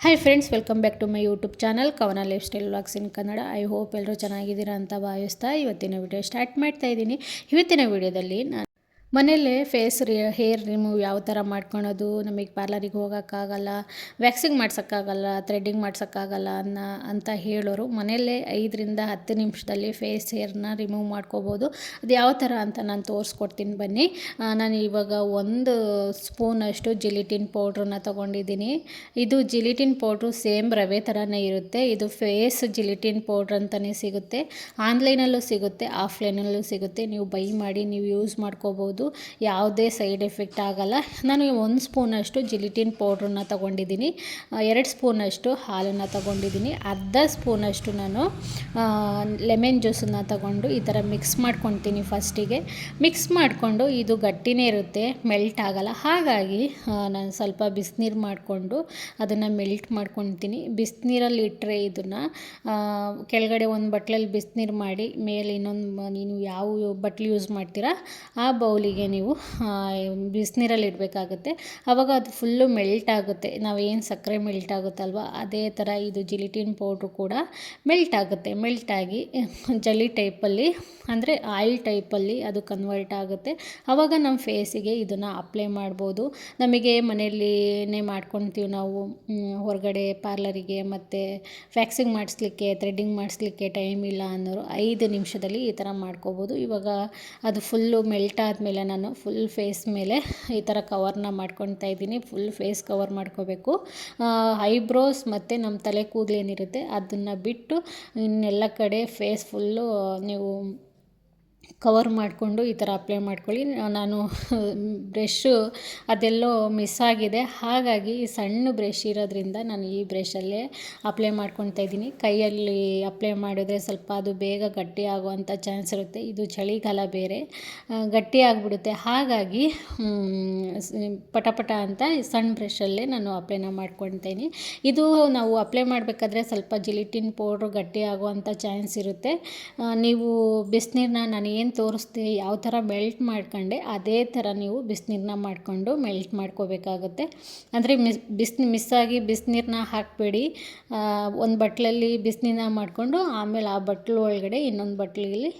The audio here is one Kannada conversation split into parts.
Hi friends welcome back to my YouTube channel Kavana lifestyle vlogs in Kannada I hope ಎಲ್ಲರೂ ಚೆನ್ನಾಗಿದ್ದೀರಾ ಅಂತ ಭಾವಿಸ್ತಾ ಇವತ್ತಿನ ವಿಡಿಯೋ ಸ್ಟಾರ್ಟ್ ಮಾಡ್ತಾ ಇದ್ದೀನಿ. ಇವತ್ತಿನ ವಿಡಿಯೋದಲ್ಲಿ ನಾನು ಮನೆಯಲ್ಲೇ ಫೇಸ್ ರಿ ಹೇರ್ ರಿಮೂವ್ ಯಾವ ಥರ ಮಾಡ್ಕೊಳೋದು, ನಮಗೆ ಪಾರ್ಲರಿಗೆ ಹೋಗೋಕ್ಕಾಗಲ್ಲ ವ್ಯಾಕ್ಸಿಂಗ್ ಮಾಡ್ಸೋಕ್ಕಾಗಲ್ಲ ಥ್ರೆಡ್ಡಿಂಗ್ ಮಾಡ್ಸೋಕ್ಕಾಗಲ್ಲ ಅನ್ನೋ, ಅಂತ ಹೇಳೋರು ಮನೆಯಲ್ಲೇ ಐದರಿಂದ ಹತ್ತು ನಿಮಿಷದಲ್ಲಿ ಫೇಸ್ ಹೇರ್ನ ರಿಮೂವ್ ಮಾಡ್ಕೋಬೋದು. ಅದು ಯಾವ ಥರ ಅಂತ ನಾನು ತೋರಿಸ್ಕೊಡ್ತೀನಿ ಬನ್ನಿ. ನಾನು ಇವಾಗ ಒಂದು ಸ್ಪೂನಷ್ಟು ಜಿಲಿಟಿನ್ ಪೌಡ್ರನ್ನ ತೊಗೊಂಡಿದ್ದೀನಿ. ಇದು ಜಿಲಿಟಿನ್ ಪೌಡ್ರು ಸೇಮ್ ರವೆ ಥರನೇ ಇರುತ್ತೆ. ಇದು ಫೇಸ್ ಜಿಲಿಟಿನ್ ಪೌಡ್ರ್ ಅಂತಲೇ ಸಿಗುತ್ತೆ. ಆನ್ಲೈನಲ್ಲೂ ಸಿಗುತ್ತೆ ಆಫ್ಲೈನಲ್ಲೂ ಸಿಗುತ್ತೆ. ನೀವು ಬೈ ಮಾಡಿ, ನೀವು ಯೂಸ್ ಮಾಡ್ಕೋಬೋದು. ಯಾವುದೇ ಸೈಡ್ ಎಫೆಕ್ಟ್ ಆಗೋಲ್ಲ. ನಾನು ಒಂದು ಸ್ಪೂನಷ್ಟು ಜಿಲಿಟಿನ್ ಪೌಡ್ರನ್ನ ತೊಗೊಂಡಿದ್ದೀನಿ. ಎರಡು ಸ್ಪೂನಷ್ಟು ಹಾಲನ್ನು ತೊಗೊಂಡಿದ್ದೀನಿ. ಅರ್ಧ ಸ್ಪೂನಷ್ಟು ನಾನು ಲೆಮನ್ ಜ್ಯೂಸನ್ನು ತಗೊಂಡು ಈ ಥರ ಮಿಕ್ಸ್ ಮಾಡ್ಕೊತೀನಿ ಫಸ್ಟಿಗೆ. ಮಿಕ್ಸ್ ಮಾಡಿಕೊಂಡು ಇದು ಗಟ್ಟಿನೇ ಇರುತ್ತೆ, ಮೆಲ್ಟ್ ಆಗಲ್ಲ. ಹಾಗಾಗಿ ನಾನು ಸ್ವಲ್ಪ ಬಿಸಿನೀರು ಮಾಡಿಕೊಂಡು ಅದನ್ನು ಮೆಲ್ಟ್ ಮಾಡ್ಕೊತೀನಿ. ಬಿಸಿನೀರಲ್ಲಿ ಇಟ್ಟರೆ ಇದನ್ನು ಕೆಳಗಡೆ ಒಂದು ಬಟ್ಲಲ್ಲಿ ಬಿಸಿನೀರು ಮಾಡಿ, ಮೇಲೆ ಇನ್ನೊಂದು ನೀನು ಯಾವ ಬಟ್ಲು ಯೂಸ್ ಮಾಡ್ತೀರಾ, ಆ ಬೌಲಿಗೆ ನೀವು ಬಿಸಿನೀರಲ್ಲಿ ಇಡಬೇಕಾಗುತ್ತೆ. ಆವಾಗ ಅದು ಫುಲ್ಲು ಮೆಲ್ಟ್ ಆಗುತ್ತೆ. ನಾವೇನು ಸಕ್ಕರೆ ಮೆಲ್ಟ್ ಆಗುತ್ತಲ್ವ, ಅದೇ ಥರ ಇದು ಜಿಲಿಟಿನ್ ಪೌಡ್ರ್ ಕೂಡ ಮೆಲ್ಟ್ ಆಗುತ್ತೆ. ಮೆಲ್ಟ್ ಆಗಿ ಜಲಿ ಟೈಪಲ್ಲಿ ಅಂದರೆ ಆಯಿಲ್ ಟೈಪಲ್ಲಿ ಅದು ಕನ್ವರ್ಟ್ ಆಗುತ್ತೆ. ಆವಾಗ ನಮ್ಮ ಫೇಸಿಗೆ ಇದನ್ನು ಅಪ್ಲೈ ಮಾಡ್ಬೋದು. ನಮಗೆ ಮನೆಯಲ್ಲಿನೇ ಮಾಡ್ಕೊತೀವಿ ನಾವು ಹೊರಗಡೆ ಪಾರ್ಲರಿಗೆ ಮತ್ತು ವ್ಯಾಕ್ಸಿಂಗ್ ಮಾಡಿಸ್ಲಿಕ್ಕೆ ಥ್ರೆಡ್ಡಿಂಗ್ ಮಾಡಿಸ್ಲಿಕ್ಕೆ ಟೈಮ್ ಇಲ್ಲ ಅನ್ನೋರು ಐದು ನಿಮಿಷದಲ್ಲಿ ಈ ಥರ ಮಾಡ್ಕೋಬೋದು. ಇವಾಗ ಅದು ಫುಲ್ಲು ಮೆಲ್ಟ್ ಆದಮೇಲೆ ನಾನು ಫುಲ್ ಫೇಸ್ ಮೇಲೆ ಈ ಥರ ಕವರ್ನ ಮಾಡ್ಕೊತಾ ಇದ್ದೀನಿ. ಫುಲ್ ಫೇಸ್ ಕವರ್ ಮಾಡ್ಕೋಬೇಕು. ಐಬ್ರೋಸ್ ಮತ್ತು ನಮ್ಮ ತಲೆ ಕೂದಲೇನಿರುತ್ತೆ ಅದನ್ನು ಬಿಟ್ಟು ಇನ್ನೆಲ್ಲ ಕಡೆ ಫೇಸ್ ಫುಲ್ಲು ನೀವು ಕವರ್ ಮಾಡಿಕೊಂಡು ಈ ಥರ ಅಪ್ಲೈ ಮಾಡ್ಕೊಳ್ಳಿ. ನಾನು ಬ್ರಷ್ಷು ಅದೆಲ್ಲೋ ಮಿಸ್ ಆಗಿದೆ. ಹಾಗಾಗಿ ಈ ಸಣ್ಣ ಬ್ರಷ್ ಇರೋದ್ರಿಂದ ನಾನು ಈ ಬ್ರಷಲ್ಲೇ ಅಪ್ಲೈ ಮಾಡ್ಕೊತಾ ಇದ್ದೀನಿ. ಕೈಯಲ್ಲಿ ಅಪ್ಲೈ ಮಾಡಿದ್ರೆ ಸ್ವಲ್ಪ ಅದು ಬೇಗ ಗಟ್ಟಿ ಆಗುವಂಥ ಚಾನ್ಸ್ ಇರುತ್ತೆ. ಇದು ಚಳಿಗಾಲ ಬೇರೆ. ಗಟ್ಟಿ ಆಗಿಬಿಡುತ್ತೆ. ಹಾಗಾಗಿ ಪಟಪಟ ಅಂತ ಸಣ್ಣ ಬ್ರಷಲ್ಲೇ ನಾನು ಅಪ್ಲೈನ ಮಾಡ್ಕೊತೀನಿ ಇದು ನಾವು ಅಪ್ಲೈ ಮಾಡಬೇಕಾದ್ರೆ ಸ್ವಲ್ಪ ಜಿಲಿಟಿನ್ ಪೌಡ್ರು ಗಟ್ಟಿ ಆಗುವಂಥ ಚಾನ್ಸ್ ಇರುತ್ತೆ. ನೀವು ಬಿಸಿನೀರನ್ನ ನಾನು ಏನು ತೋರಿಸ್ದೆ ಯಾವ ಥರ ಮೆಲ್ಟ್ ಮಾಡ್ಕೊಂಡೆ, ಅದೇ ಥರ ನೀವು ಬಿಸಿನೀರನ್ನ ಮಾಡಿಕೊಂಡು ಮೆಲ್ಟ್ ಮಾಡ್ಕೋಬೇಕಾಗುತ್ತೆ. ಅಂದರೆ ಮಿಸ್, ಬಿಸಿ ಮಿಸ್ಸಾಗಿ ಬಿಸಿನೀರನ್ನ ಹಾಕಬೇಡಿ. ಒಂದು ಬಟ್ಲಲ್ಲಿ ಬಿಸಿನೀರನ್ನ ಮಾಡಿಕೊಂಡು, ಆಮೇಲೆ ಆ ಬಟ್ಲು ಒಳಗಡೆ ಇನ್ನೊಂದು ಬಟ್ಲಲ್ಲಿ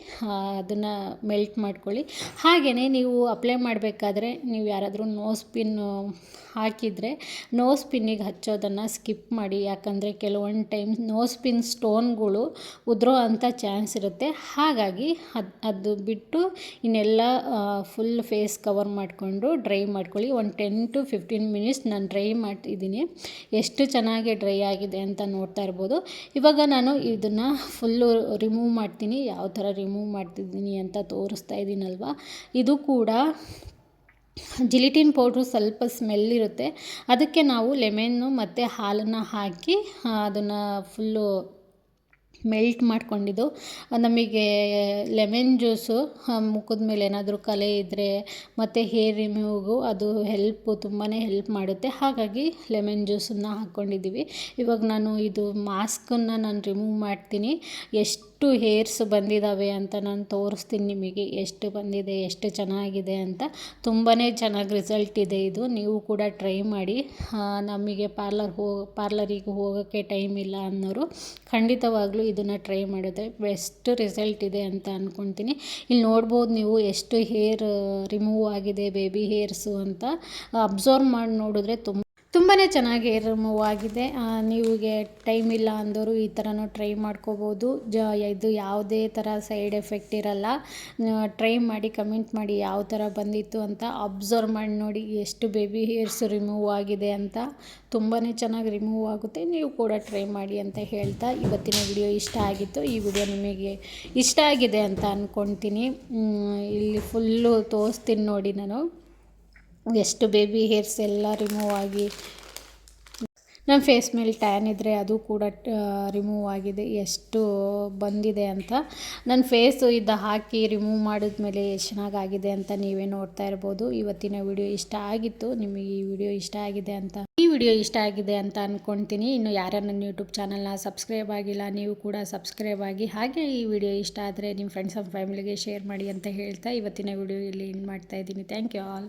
ಅದನ್ನು ಮೆಲ್ಟ್ ಮಾಡ್ಕೊಳ್ಳಿ. ಹಾಗೆಯೇ ನೀವು ಅಪ್ಲೈ ಮಾಡಬೇಕಾದ್ರೆ ನೀವು ಯಾರಾದರೂ ನೋಸ್ ಪಿನ್ ಹಾಕಿದರೆ ನೋಸ್ ಪಿನ್ನಿಗೆ ಹಚ್ಚೋದನ್ನು ಸ್ಕಿಪ್ ಮಾಡಿ. ಯಾಕಂದರೆ ಕೆಲವೊಂದು ಟೈಮ್ ನೋಸ್ ಪಿನ್ ಸ್ಟೋನ್ಗಳು ಉದುರೋ ಅಂಥ ಚಾನ್ಸ್ ಇರುತ್ತೆ. ಹಾಗಾಗಿ ಅದು ಅದು ಬಿಟ್ಟು ಇನ್ನೆಲ್ಲ ಫುಲ್ ಫೇಸ್ ಕವರ್ ಮಾಡಿಕೊಂಡು ಡ್ರೈ ಮಾಡ್ಕೊಳ್ಳಿ. ಒಂದು ಟೆನ್ ಟು ಫಿಫ್ಟೀನ್ ಮಿನಿಟ್ಸ್ ನಾನು ಡ್ರೈ ಮಾಡ್ತಿದ್ದೀನಿ. ಎಷ್ಟು ಚೆನ್ನಾಗಿ ಡ್ರೈ ಆಗಿದೆ ಅಂತ ನೋಡ್ತಾ ಇರ್ಬೋದು. ಇವಾಗ ನಾನು ಇದನ್ನು ಫುಲ್ಲು ರಿಮೂವ್ ಮಾಡ್ತೀನಿ. ಯಾವ ಥರ ರಿಮೂವ್ ಮಾಡ್ತಿದ್ದೀನಿ ಅಂತ ತೋರಿಸ್ತಾ ಇದ್ದೀನಲ್ವ ಇದು ಕೂಡ ಜಿಲಿಟಿನ್ ಪೌಡ್ರು ಸ್ವಲ್ಪ ಸ್ಮೆಲ್ ಇರುತ್ತೆ. ಅದಕ್ಕೆ ನಾವು ಲೆಮೆನ್ನು ಮತ್ತು ಹಾಲನ್ನು ಹಾಕಿ ಅದನ್ನು ಫುಲ್ಲು ಮೆಲ್ಟ್ ಮಾಡ್ಕೊಂಡಿದ್ದು. ನಮಗೆ ಲೆಮನ್ ಜ್ಯೂಸು ಮುಖದ ಮೇಲೆ ಏನಾದರೂ ಕಲೆ ಇದ್ದರೆ ಮತ್ತು ಹೇರ್ ರಿಮೂವ್ಗೂ ಅದು ಹೆಲ್ಪು ತುಂಬಾ ಹೆಲ್ಪ್ ಮಾಡುತ್ತೆ. ಹಾಗಾಗಿ ಲೆಮನ್ ಜ್ಯೂಸನ್ನು ಹಾಕ್ಕೊಂಡಿದ್ದೀವಿ ಇವಾಗ ನಾನು ಇದು ಮಾಸ್ಕನ್ನು ನಾನು ರಿಮೂವ್ ಮಾಡ್ತೀನಿ. ಎಷ್ಟು ಎಷ್ಟು ಹೇರ್ಸ್ ಬಂದಿದ್ದಾವೆ ಅಂತ ನಾನು ತೋರಿಸ್ತೀನಿ ನಿಮಗೆ. ಎಷ್ಟು ಬಂದಿದೆ, ಎಷ್ಟು ಚೆನ್ನಾಗಿದೆ ಅಂತ. ತುಂಬಾ ಚೆನ್ನಾಗಿ ರಿಸಲ್ಟ್ ಇದೆ ಇದು. ನೀವು ಕೂಡ ಟ್ರೈ ಮಾಡಿ. ನಮಗೆ ಪಾರ್ಲರ್ ಹೋ ಪಾರ್ಲರಿಗೆ ಹೋಗೋಕ್ಕೆ ಟೈಮ್ ಇಲ್ಲ ಅನ್ನೋರು ಖಂಡಿತವಾಗ್ಲೂ ಇದನ್ನು ಟ್ರೈ ಮಾಡಿದ್ರೆ ಬೆಸ್ಟ್ ರಿಸಲ್ಟ್ ಇದೆ ಅಂತ ಅಂದ್ಕೊತೀನಿ ಇಲ್ಲಿ ನೋಡ್ಬೋದು ನೀವು ಎಷ್ಟು ಹೇರ್ ರಿಮೂವ್ ಆಗಿದೆ ಬೇಬಿ ಹೇರ್ಸು ಅಂತ. ಅಬ್ಸರ್ವ್ ಮಾಡಿ ನೋಡಿದ್ರೆ ತುಂಬ ತುಂಬಾ ಚೆನ್ನಾಗಿ ರಿಮೂವ್ ಆಗಿದೆ ನೀವಿಗೆ ಟೈಮ್ ಇಲ್ಲ ಅಂದವರು ಈ ಥರನೂ ಟ್ರೈ ಮಾಡ್ಕೋಬೋದು. ಜ, ಇದು ಯಾವುದೇ ಥರ ಸೈಡ್ ಎಫೆಕ್ಟ್ ಇರಲ್ಲ. ಟ್ರೈ ಮಾಡಿ ಕಮೆಂಟ್ ಮಾಡಿ ಯಾವ ಥರ ಬಂದಿತ್ತು ಅಂತ ಅಬ್ಸರ್ವ್ ಮಾಡಿ ನೋಡಿ ಎಷ್ಟು ಬೇಬಿ ಹೇರ್ಸ್ ರಿಮೂವ್ ಆಗಿದೆ ಅಂತ ತುಂಬಾ ಚೆನ್ನಾಗಿ ರಿಮೂವ್ ಆಗುತ್ತೆ. ನೀವು ಕೂಡ ಟ್ರೈ ಮಾಡಿ ಅಂತ ಹೇಳ್ತಾ ಇವತ್ತಿನ ವಿಡಿಯೋ ಇಷ್ಟ ಆಗಿತ್ತು. ಈ ವಿಡಿಯೋ ನಿಮಗೆ ಇಷ್ಟ ಆಗಿದೆ ಅಂತ ಅಂದ್ಕೊತೀನಿ ಇಲ್ಲಿ ಫುಲ್ಲು ತೋರಿಸ್ತೀನಿ ನೋಡಿ ನಾನು. ಎಷ್ಟು ಬೇಬಿ ಹೇರ್ಸ್ ಎಲ್ಲ ರಿಮೂವ್ ಆಗಿ ನನ್ನ ಫೇಸ್ ಮೇಲೆ ಟ್ಯಾನ್ ಇದ್ದರೆ ಅದು ಕೂಡ ರಿಮೂವ್ ಆಗಿದೆ. ಎಷ್ಟು ಬಂದಿದೆ ಅಂತ. ನನ್ನ ಫೇಸು ಇದು ಹಾಕಿ ರಿಮೂವ್ ಮಾಡಿದ್ಮೇಲೆ ಎಷ್ಟು ಚೆನ್ನಾಗಾಗಿದೆ ಅಂತ ನೀವೇ ನೋಡ್ತಾ ಇರ್ಬೋದು. ಇವತ್ತಿನ ವಿಡಿಯೋ ಇಷ್ಟ ಆಗಿತ್ತು. ನಿಮಗೆ ಈ ವಿಡಿಯೋ ಇಷ್ಟ ಆಗಿದೆ ಅಂತ, ಈ ವಿಡಿಯೋ ಇಷ್ಟ ಆಗಿದೆ ಅಂತ ಅಂದ್ಕೊಳ್ತೀನಿ ಇನ್ನು ಯಾರು ನನ್ನ ಯೂಟ್ಯೂಬ್ ಚಾನಲ್ನ ಸಬ್ಸ್ಕ್ರೈಬ್ ಆಗಿಲ್ಲ, ನೀವು ಕೂಡ ಸಬ್ಸ್ಕ್ರೈಬ್ ಆಗಿ ಹಾಗೆ ಈ ವಿಡಿಯೋ ಇಷ್ಟ ಆದರೆ ನಿಮ್ಮ ಫ್ರೆಂಡ್ಸ್ ಆ್ಯಂಡ್ ಫ್ಯಾಮಿಲಿಗೆ ಶೇರ್ ಮಾಡಿ ಅಂತ ಹೇಳ್ತಾ ಇವತ್ತಿನ ವಿಡಿಯೋ ಇಲ್ಲಿ ಇನ್ ಮಾಡ್ತಾ ಇದ್ದೀನಿ. Thank you all